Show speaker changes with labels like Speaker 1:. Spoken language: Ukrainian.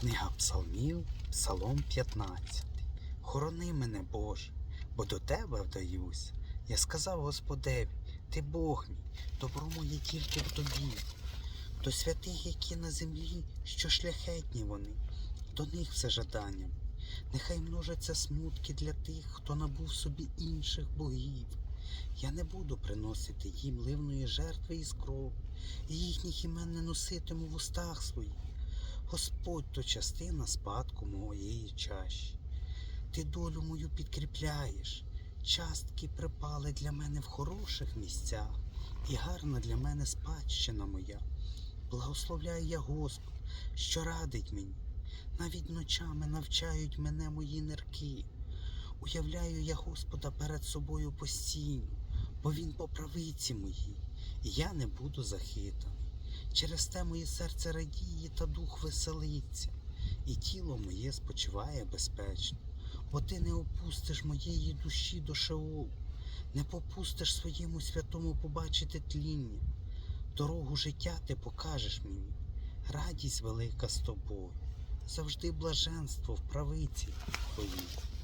Speaker 1: Книга Псалмів, Псалом 15. Хорони мене, Боже, бо до Тебе вдаюсь. Я сказав Господеві, Ти Бог мій, добро моє тільки в Тобі. До святих, які на землі, що шляхетні вони, до них все жадання. Нехай множаться смутки для тих, хто набув собі інших богів. Я не буду приносити їм ливної жертви із кров, і їхніх імен не носитиму в устах своїх. Господь то частина спадку моєї чаші. Ти долю мою підкріпляєш, частки припали для мене в хороших місцях, і гарна для мене спадщина моя. Благословляю я Господь, що радить мені. Навіть ночами навчають мене мої нирки. Уявляю я Господа перед собою постійно, бо Він по правиці моїй, і я не буду захитаний. Через те моє серце радіє та дух веселиться, і тіло моє спочиває безпечно, бо ти не опустиш моєї душі до Шеолу, не попустиш своєму святому побачити тління. Дорогу життя ти покажеш мені, радість велика з тобою, завжди блаженство в правиці твоїй.